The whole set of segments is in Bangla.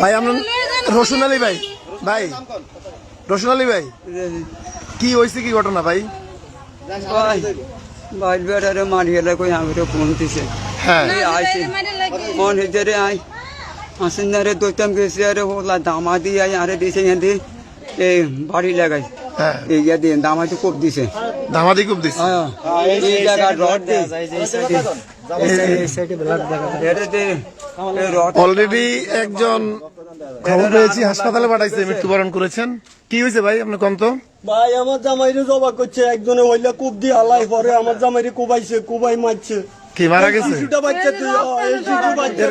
ভাই আপনার রসুন আলী ভাই ভাই রসুন আলী ভাই কি হয়েছে কি ঘটনা ভাই? ভাই বেটারে মারিয়ে কই আমি তো ফোন দিছে। হ্যাঁ। আইছে। ফোন আই। গেছে আরে ওলা দামা দিয়ে আই আরে দিছে এনে এই বাড়ি লাগাই। হ্যাঁ। এই ইয়া দিয়ে দামাটি কোপ দিছে। দামাদি খুব দিচ্ছে হ্যাঁ। এই জায়গা রড দিয়ে। অলরেডি একজন খবর পেয়েছি হাসপাতালে পাঠাইছে মৃত্যুবরণ করেছেন। কি হয়েছে ভাই? আপনি কন্ত ভাই আমার জামাইরে জবা করছে একজনে হইলে কুপ দিয়ে হালাই পরে আমার জামাইরে কুবাইছে কুবাই মারছে। কি মারা গেছে? বাচ্চা বাচ্চা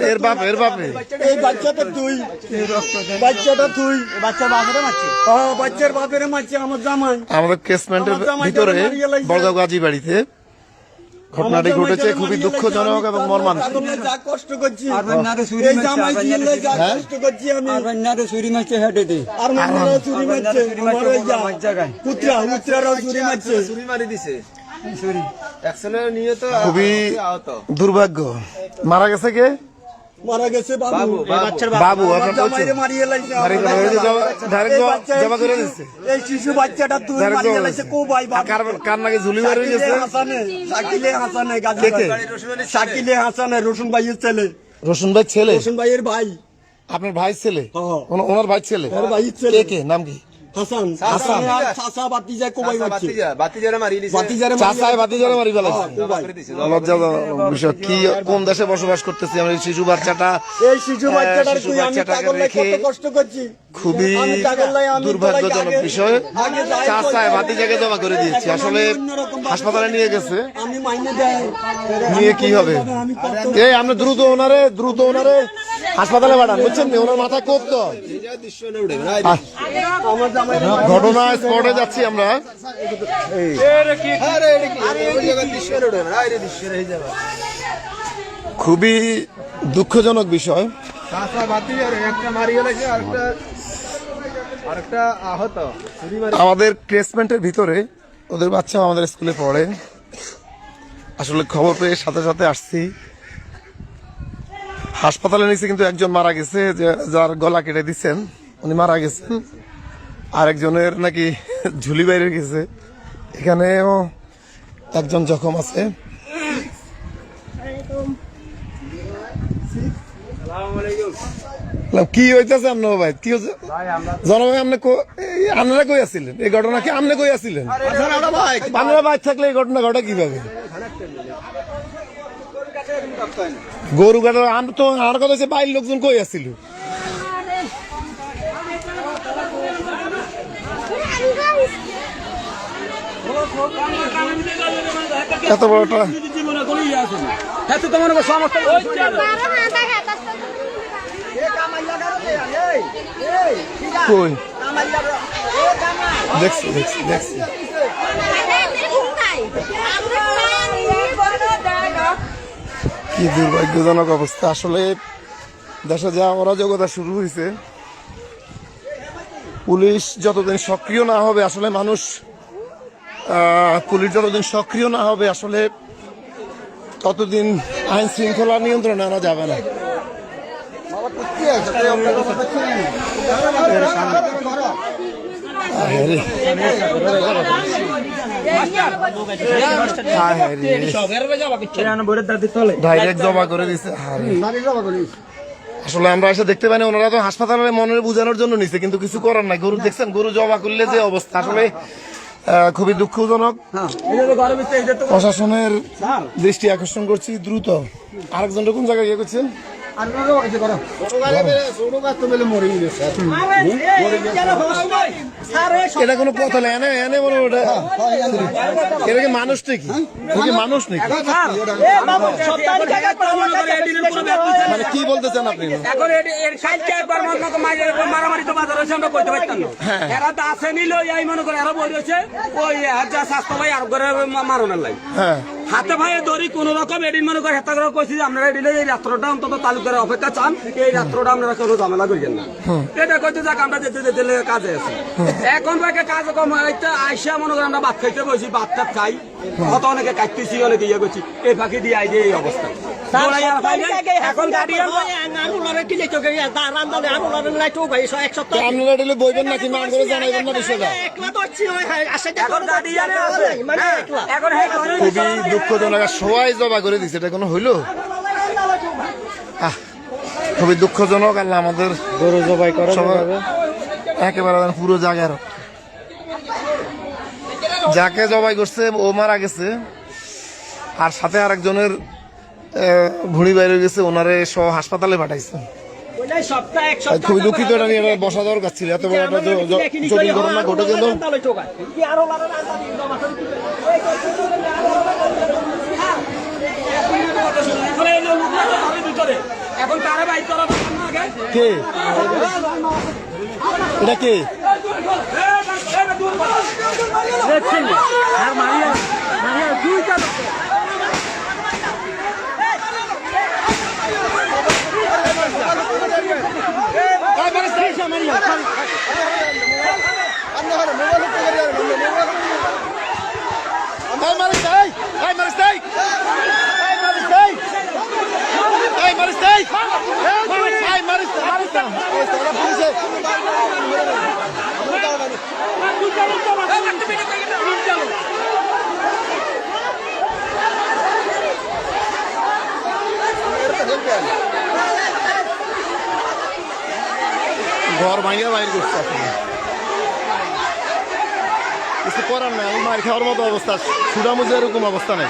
এর- বাপ এর বাপে এই বাচ্চাটা তুই। বাচ্চাটা তুই। বাচ্চার বাপেরে মারছে? হ্যাঁ বাচ্চার বাপেরে মারছে আমার জামাই। আমাদের কেসমেন্টের ভিতরে বড়গাঁও গাজী বাড়িতে ঘটনাটি ঘটেছে খুবই দুঃখজনক এবং মর্মান্তিক। যা কষ্ট করছি আর বন্যারে চুরি এই জামাই জিলে যা? কষ্ট করছি আমি। আর বন্যারে চুরি মারছে হেঁটে দে আর মান্নারা চুরি মারছে আমার ওই জায়গায়। পুত্রা পুত্রারাও চুরি মারছে। চুরি খুবই দুর্ভাগ্য। মারা গেছে কে? মারা গেছে বাবু। বাবু মারিয়ে লাইছে এই করে দিচ্ছে। শিশু- এই শিশু বাচ্চাটা তুই মারিয়ে লাইছে কো ভাই বাবু কার কার নাকি ঝুলি মারি শাকিলে গেছে? হাসানে শাকিলে হাসানে গাজী? ভাই। শাকিলে হাসানে রসুন ভাইয়ের ছেলে। রসুন ভাই ছেলে? রসুন ভাইয়ের ভাই। আপনার ভাই ছেলে? হ্যাঁ। ওনার ভাই ছেলে? ওর ভাইয়ের ছেলে। কে কে? নাম কি? হাসান হাসান। চাচা বাতি কোবাই মারছে বাতিজারে চাচায় বাতি মারি ফেলাইছে। কোবাই বিষয় কি কোন দেশে বসবাস করতেছি আমরা? এই শিশু বাচ্চাটা এই শিশু বাচ্চাটার তুই আমি পাগল কত কষ্ট করছি? খুবই দুর্ভাগ্যজনক বিষয়। চাচায় বলতাম। বাতি জায়গায় জমা করে দিয়েছি। আসলে হাসপাতালে নিয়ে গেছে। আমি মাইনে দেয় নিয়ে কি হবে? এই আপনি দ্রুত ওনারে দ্রুত ওনারে হাসপাতালে পাঠান বুঝছেন ওনার মাথা কোপ তো। আমার জামাই ঘটনা স্পটে যাচ্ছি আমরা। খুবই দুঃখজনক বিষয়। আমাদের ক্রেসমেন্টের ভিতরে ওদের বাচ্চা আমাদের স্কুলে পড়ে। আসলে খবর পেয়ে সাথে সাথে আসছি। হাসপাতালে নিচে কিন্তু একজন মারা গেছে যার গলা কেটে দিচ্ছেন, উনি মারা গেছেন। আরেকজনের নাকি ঝুলি বাইরে গেছে। এখানেও একজন জখম আছে। কি হইতেছে আপনার ভাই? কি হচ্ছে জনভাই আপনি আপনারা কই আছিলেন? এই ঘটনা কি আপনি কই আছিলেন? আপনারা বাইর থাকলে এই ঘটনা ঘটে কীভাবে? গরু কাটার আমি তো আর কথা হচ্ছে বাইরের লোকজন কই আসছিল এত বড়টা দেখছি দেখছি। কি দুর্ভাগ্যজনক অবস্থা। আসলে দেশে যা অরাজকতা শুরু হয়েছে, পুলিশ যতদিন সক্রিয় না হবে, আসলে মানুষ পুলিশ যতদিন সক্রিয় না হবে, আসলে ততদিন আইন শৃঙ্খলা নিয়ন্ত্রণে আনা যাবে না। আসলে আমরা এসে দেখতে পাই ওনারা তো হাসপাতালে মনের বোঝানোর জন্য নিছে, কিন্তু কিছু করার নাই। গরু দেখছেন, গরু জমা করলে যে অবস্থা। আসলে খুবই দুঃখজনক। প্রশাসনের দৃষ্টি আকর্ষণ করছি দ্রুত। আরেকজন কোন জায়গায় ইয়ে করছেন? এটা কোনো পথ হলে এনে এনে মনে ওটা। এটা কি মানুষ নাকি? এটা মানুষ নাকি? মানে কি বলতেছেন আপনি? এখন এর- কালকে একবার মারামারি তো বাজার হয়েছে আমরা কইতে পারতাম না। এরা তো আসে নিল এই মনে করে এরা রয়েছে ওই হাজার স্বাস্থ্য ভাই আর মা- মারণের লাই। হ্যাঁ। হাতে ভাইয়ে ধরি কোন রকম এদিন মনে করে হেতা করে কইছি যে আপনারা দিলে এই রাত্রটা অন্তত তালুকের অপেক্ষা চান এই রাত্রটা আপনারা কোনো ঝামেলা করিয়েন না। এটা কইতে যাক আমরা যেতে যেতে কাজে আছি। এখন ভাইকে কাজ কম হইতে আইসা মনে করে আমরা ভাত খাইতে বসি ভাত টাত খাই কত অনেকে কাটতেছি অনেকে ইয়ে করছি। এই ফাঁকি দিয়ে আই যে এই অবস্থা। বইবেন নাকি? মান করে জানাইবেন না বিষয়টা। খুবই দুঃখজনক সবাই জবা করে দিছে এটা কোনো হইল? আহ, খুবই দুঃখজনক আল্লাহ আমাদের গরু জবাই করা একেবারে পুরো জায়গার যাকে জবাই করছে ও মারা গেছে। আর সাথে আরেকজনের ভুঁড়ি বাইরে গেছে ওনারে সহ হাসপাতালে পাঠাইছে খুবই দুঃখিত এটা নিয়ে এটা বসা দরকার ছিল এত বড় একটা জটিল ঘটনা ঘটে গেল ঘরের ভিতরে। এখন তারা বাইর করা দরকার না আগে? কে এটা কে Hey, Maristay! Hey, Maristay! Hey, Maristay! Hey, Maristay! Hey, Maristay! Maristay! ওরা পুলিশে ঘর ভাঙিয়ে বাইর করছে। কিছু করার নাই আমি মার খাওয়ার মতো অবস্থা। সুডামুজে এরকম অবস্থা নেই।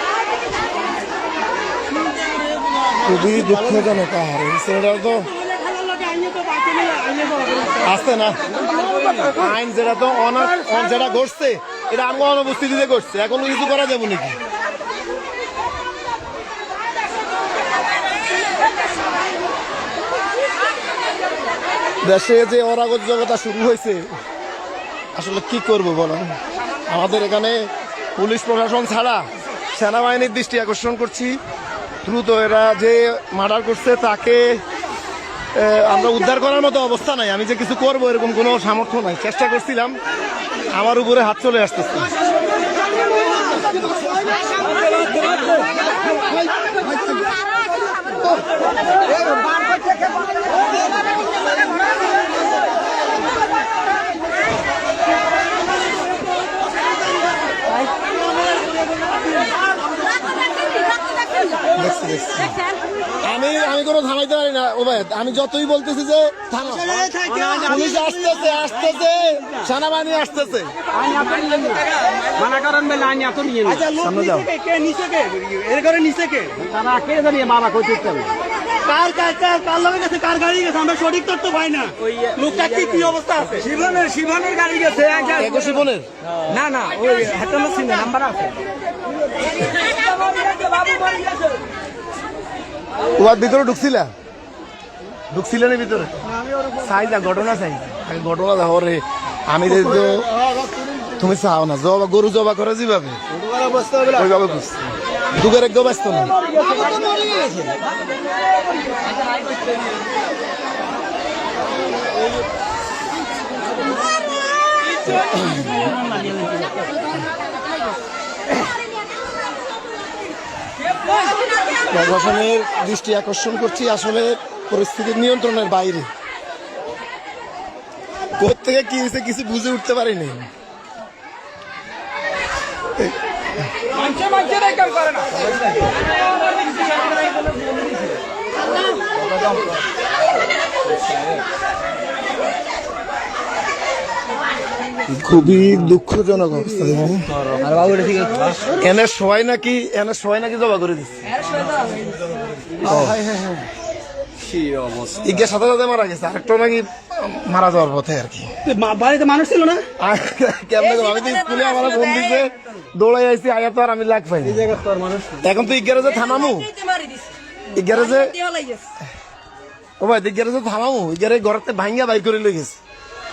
খুবই দুঃখজনক আহার ছেলেটা তো আসতে না। আইন যেটা তো অনার যেটা ঘটছে, এটা আমি অনুপস্থিতিতে ঘটছে, এখন কিছু করা যাবে নাকি? দেশে যে অরাগত জগতা শুরু হয়েছে, আসলে কি করব বলেন আমাদের এখানে পুলিশ প্রশাসন ছাড়া সেনাবাহিনীর দৃষ্টি আকর্ষণ করছি। দ্রুত এরা যে মার্ডার করছে তাকে আমরা উদ্ধার করার মতো অবস্থা নাই আমি যে কিছু করব এরকম কোনো সামর্থ্য নাই চেষ্টা করছিলাম আমার উপরে হাত চলে আসতেছে দেখছি দেখছি আমি আমি কোনো থামাইতে পারি না আমি যতই বলতেছি যে পুলিশ আসতেছে আসতেছে সেনাবাহিনী আসতেছে মানা করেন বেলা আইনি এত নিয়ে সামনে যাও কে নিচে কে এর ঘরে নিচে কে তারা কে জানি মারা কইতে কার কার লগে গেছে কার গাড়ি গেছে আমরা সঠিক তথ্য পাই না লোকটা কি কি অবস্থা আছে শিবনের শিবনের গাড়ি গেছে না না ওই হাতানো নাম্বার আছে ওর ভিতরে ঢুকছিলা? ঢুকছিলেন ভিতরে? চাই যা ঘটনা চাই ঘটনা দেখো রে। আমি যে তো- তুমি চাও না জবা গরু জবা করে যেভাবে। ওইভাবে বুঝছি দুগের একদম ব্যস্ত না প্রশাসনের দৃষ্টি আকর্ষণ করছি আসলে পরিস্থিতির নিয়ন্ত্রণের বাইরে। কোথেকে কি হয়েছে কিছু বুঝে উঠতে পারিনি। খুবই দুঃখজনক অবস্থা এনে সবাই নাকি এনে সবাই নাকি জবা করে দিচ্ছে। কি সাথে সাথে মারা গেছে আরেকটা নাকি মারা যাওয়ার পথে আর কি। বাড়িতে মানুষ ছিল না? আর আমি তো স্কুলে আমার ফোন দিছে দৌড়াই আইছি আয়া তো আর আমি লাগ পাইনি। তোর মানুষ এখন তো ইজ্ঞারে যে ইজ্ঞারে যে ও ভাই ইজ্ঞারে যে থামামু। ইজ্ঞারে ঘরতে ভাঙ্গা বাই করে লই গেছে।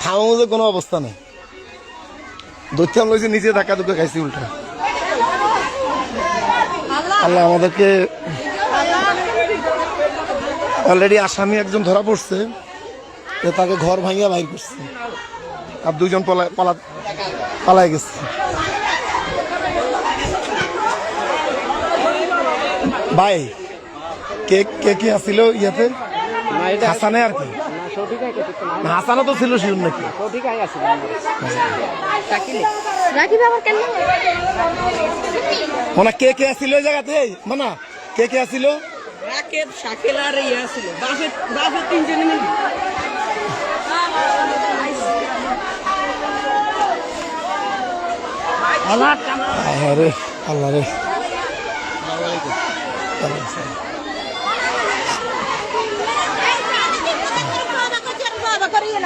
থামামু যে কোনো অবস্থা নেই। দৈত্যাম লইছে নিচে ধাক্কা ধুকে খাইছি উল্টা। আল্লাহ আমাদেরকে অলরেডি আসামি একজন ধরা পড়ছে তাকে ঘর ভাঙিয়া বাইর করছে। আর দুজন পলা- পালা পালাই গেছে। ভাই কে কে কে আসছিল ইয়াতে? হাসানে আর কি? না, হাসানও তো ছিল শিউর নাকি? মানে কে কে আসছিল ওই জায়গাতে? মানা কে কে আসছিল রাকেব শাকিল আর ইয়া ছিল বাসে বাসে তিনজনে মিলে। আরে আল্লাহ রে।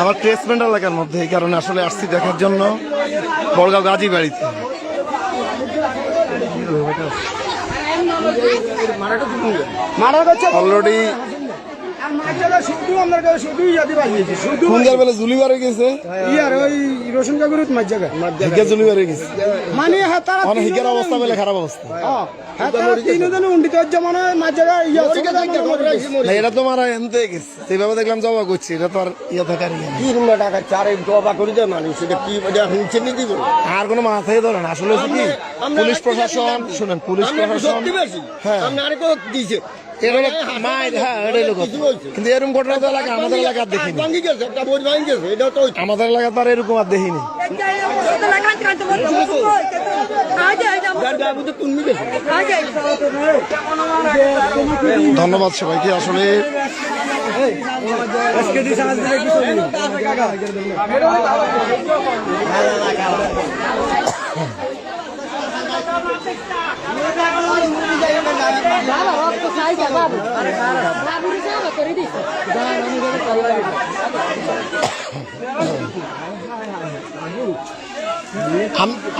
আমার ট্রেসমেন্ট এলাকার মধ্যে এই কারণে আসলে আসছি দেখার জন্য। বড়গাঁও গাজী বাড়িতে। মারা গেছে। অলরেডি এটা তো মারা এনতে গেছে। সেইভাবে দেখলাম জবা করছি এটা তো আর ইয়ে থাকার ইয়ে নেই। কি রুমে টাকা চারে দবা করে দেয় মানুষ এটা কি হুঁচে নিতে দিব? আর কোনো মাথায় ধরে না আসলে কি পুলিশ প্রশাসন শুনেন পুলিশ প্রশাসন হ্যাঁ। দিয়েছে। এটা হলো মায়ের হ্যাঁ এটাই লোক। কিন্তু এরকম ঘটনা তো এলাকা আমাদের এলাকা দেখিনি। আমাদের এলাকা তো আর এরকম আর দেখিনি। ধন্যবাদ সবাইকে আসলে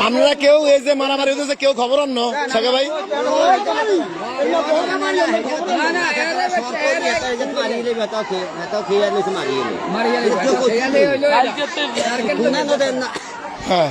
আমরা কেউ এই যে মারামারি হতেছে কেউ খবর আন সাকা ভাই হ্যাঁ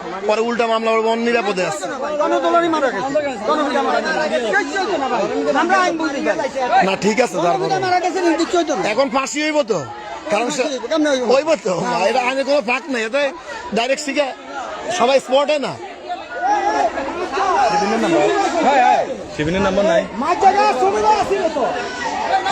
পরে উল্টা মামলা করব নিরাপদে আছে। না ঠিক আছে এখন ফাঁসি হইব তো? কারণ হইব তো? এটা আইনে কোনো ফাঁক নেই। এতে ডাইরেক্ট শিখে সবাই স্পটে না? শিবিনের নাম্বার। নাই।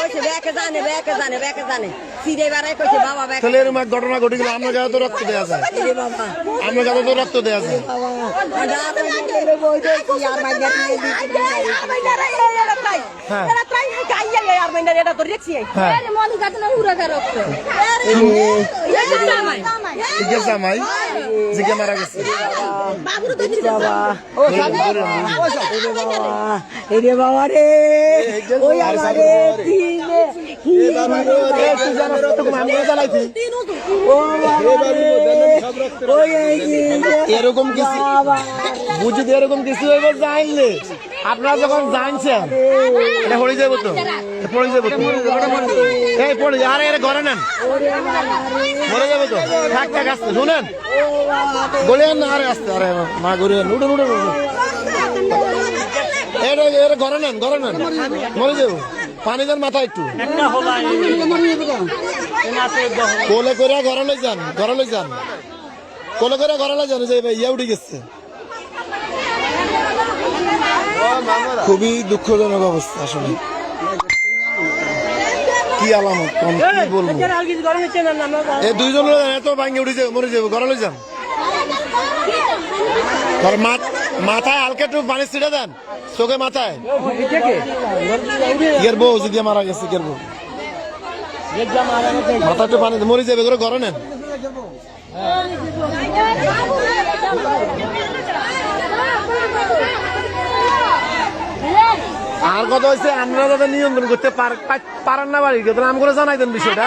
কইছে ব্যাকে জানে ব্যাকে জানে ব্যাকে জানে। সিরে বাড়াই কইছে বাবা ব্যাকে তাহলে এরকম ঘটনা ঘটে গেলে আপনার কাছে তো রক্ত দেওয়া যায়। রে বাবা। তো রক্ত দেওয়া যায়। মারা গেছে। ও বাবা। রে। ওই আমারে দিলে এরকম কিছু বুঝি এরকম কিছু হইব জানলে। আপনারা যখন জানছেন এটা পড়ে যাব তো? পড়ে যাব তো? এই পড়ে আরে এটা ঘরে নেন। মরে যাব তো? থাক থাক আসতে শুনেন। গলিয়ান না আরে আসতে আরে মা গড়িয়ান উঠুন উঠুন উঠুন। এটা এটা ঘরে নেন ঘরে নেন। মরে যাব পানি দেন মাথা একটু। কোলে করে ঘরে লই যান ঘরে লই যান। কোলে করে ঘরে লই যান যে ইয়া উঠে গেছে। খুবই দুঃখজনক অবস্থা আসলে। কি আলামত কম কি বলব? এই দুইজন এত ভাঙ্গে উঠে যাবে মরে যাবে ঘরে লই যান। তার মাথ- মাথায় হালকা একটু পানি ছিটে দেন, চোখে মাথায়। ইয়ের মারা গেছে, ইয়ের মাথা একটু পানি মরে যাবে করে ঘরে নেন। আর কথা হয়েছে আমরা যাতে নিয়ন্ত্রণ করতে পার- পারেন না বাড়ি নাম করে জানাই দেন বিষয়টা।